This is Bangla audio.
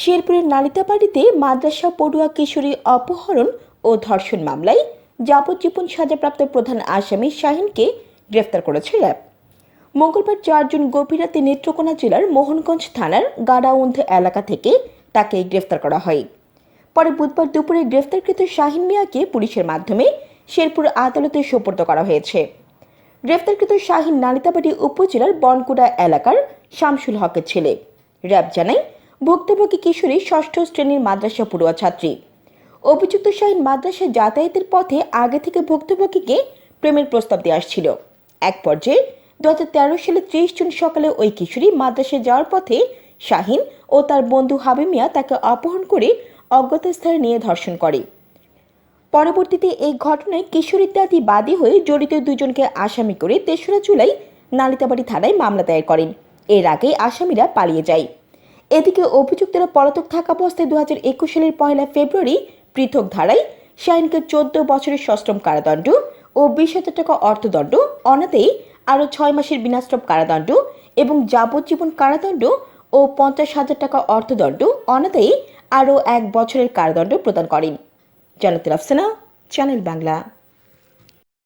শেরপুরের নালিতাবাড়িতে মাদ্রাসা পড়ুয়া কিশোরী অপহরণ ও ধর্ষণ মামলায় যাবজ্জীবন সাজাপ্রাপ্ত প্রধান আসামি শাহিনকে গ্রেফতার করেছে র্যাব। মঙ্গলবার চার জুন গভীর রাতে নেত্রকোনা জেলার মোহনগঞ্জ থানার গাড়াউন্ধ এলাকা থেকে তাকে গ্রেফতার করা হয়। পরে বুধবার দুপুরে গ্রেফতারকৃত শাহিন মিয়াকে পুলিশের মাধ্যমে শেরপুর আদালতে সোপর্দ করা হয়েছে। গ্রেফতারকৃত শাহিন নালিতাবাড়ি উপজেলার বনকুড়া এলাকার শামসুল হকের ছেলে। র্যাব জানায় ভুক্তভোগী কিশোরী ষষ্ঠ শ্রেণির মাদ্রাসা পড়ুয়া ছাত্রী। অভিযুক্ত শাহিন মাদ্রাসায় যাতায়াতের পথে আগে থেকে ভুক্তভোগীকে প্রেমের প্রস্তাব দিয়ে আসছিল। এক পর্যায়ে দু হাজার তেরো সালে ত্রিশ জুন সকালে ওই কিশোরী মাদ্রাসায় যাওয়ার পথে শাহিন ও তার বন্ধু হাবি মিয়া তাকে অপহরণ করে অজ্ঞাত স্থানে নিয়ে ধর্ষণ করে। পরবর্তীতে এই ঘটনায় কিশোরীর দাদি বাদী হয়ে জড়িত দুজনকে আসামি করে তেসরা জুলাই নালিতাবাড়ি থানায় মামলা দায়ের করেন। এর আগে আসামিরা পালিয়ে যায়। এদিকে অভিযুক্তরা পলাতক থাকা অবস্থায় দু একুশ সালের পয়লা ফেব্রুয়ারি পৃথক ধারায় শাহিনকে চোদ্দ বছরের সশ্রম কারাদণ্ড ও বিশ হাজার টাকা অর্থদণ্ড অনাতেই আরও ছয় মাসের বিনাশ্রম কারাদণ্ড এবং যাবজ্জীবন কারাদণ্ড ও পঞ্চাশ হাজার টাকা অর্থদণ্ড অনাতেই আরও এক বছরের কারাদণ্ড প্রদান করেন। জানাতুল আফসানা, চ্যানেল বাংলা।